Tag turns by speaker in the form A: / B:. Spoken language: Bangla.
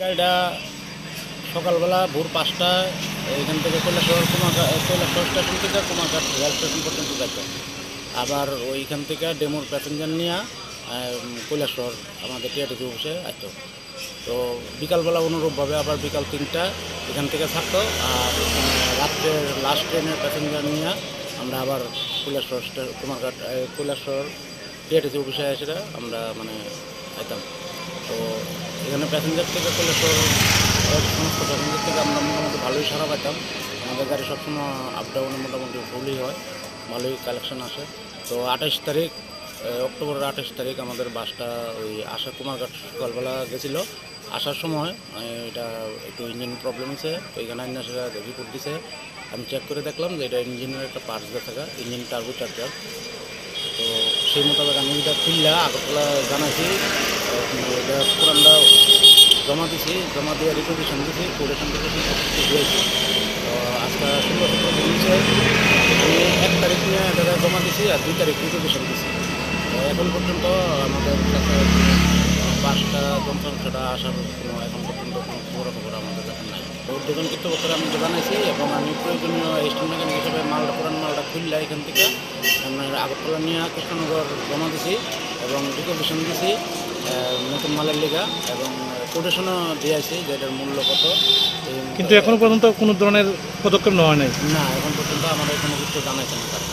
A: গাড়িটা সকালবেলা ভোর পাঁচটায় এখান থেকে কৈলাসহর কুমাঘাট কৈলাসহর স্টেশন থেকে কুমাঘাট রেল স্টেশন পর্যন্ত যাইত। আবার ওইখান থেকে ডেমোর প্যাসেঞ্জার নিয়ে কৈলাসহর আমাদের টিআরটিসি অফিসে আসতো। তো বিকালবেলা অনুরূপভাবে আবার বিকাল তিনটা এখান থেকে থাকতো আর রাত্রের লাস্ট ট্রেনের প্যাসেঞ্জার নিয়ে আমরা আবার কৈলাসহর কুমারঘাট কৈলাসহর টিআরটিসি অফিসে এসে আমরা মানে আইতাম। এখানে প্যাসেঞ্জার থেকে কৈলাসহর এর সমস্ত প্যাসেঞ্জার থেকে আমরা মোটামুটি ভালোই সারা পাইতাম। আমাদের গাড়ি সবসময় আপ ডাউনে মোটামুটি ফুলই হয়, ভালোই কালেকশন আসে। তো আঠাশ তারিখ অক্টোবরের আঠাশ তারিখ আমাদের বাসটা ওই আশা কুমারঘাট সকালবেলা গেছিল। আসার সময় এটা একটু ইঞ্জিন প্রবলেম হয়েছে, তো এখানে আইনা সেটা রিপোর্ট দিছে। আমি চেক করে দেখলাম যে এটা ইঞ্জিনের একটা পার্টস থাকা ইঞ্জিন টার্বো চার্জার তো সেই মোতাবেক আমি এটা খুললা, আগরতলা জানাইছি। জমা দিছি, জমা দিয়ে রিপোজিশন দিছি কোটেশন কিছু দিয়েছি। তো আজকে ষোলো সতেরো দিন আমি এক তারিখ নিয়ে এটা জমা দিছি আর দুই তারিখ রিপোজিশন দিছি। তো এখন পর্যন্ত আমাদের কাছে বাসটা যন্ত্রাংশটা আসার কোনো এখন পর্যন্ত কোনো খবর খবর আমাদের কাছে নাই। তো উদ্বোধন কর্তৃপক্ষের আমি জানাইছি এবং আমি প্রয়োজনীয় স্টেশন মেকানিক হিসেবে মালটা, পুরান মালটা খুললে এখান থেকে আপনার আগরতলা নিয়ে কৃষ্ণনগর জমা দিছি এবং রিকোভেশন দিছি। নতুন মালের লেখা এবং কোটেশনও দিয়েছি যেটার মূল্য কত।
B: কিন্তু এখনও পর্যন্ত কোনো ধরনের পদক্ষেপ নেওয়া নেই?
A: না এখন পর্যন্ত আমাদের কোনো কিছু জানাইছে না তারা।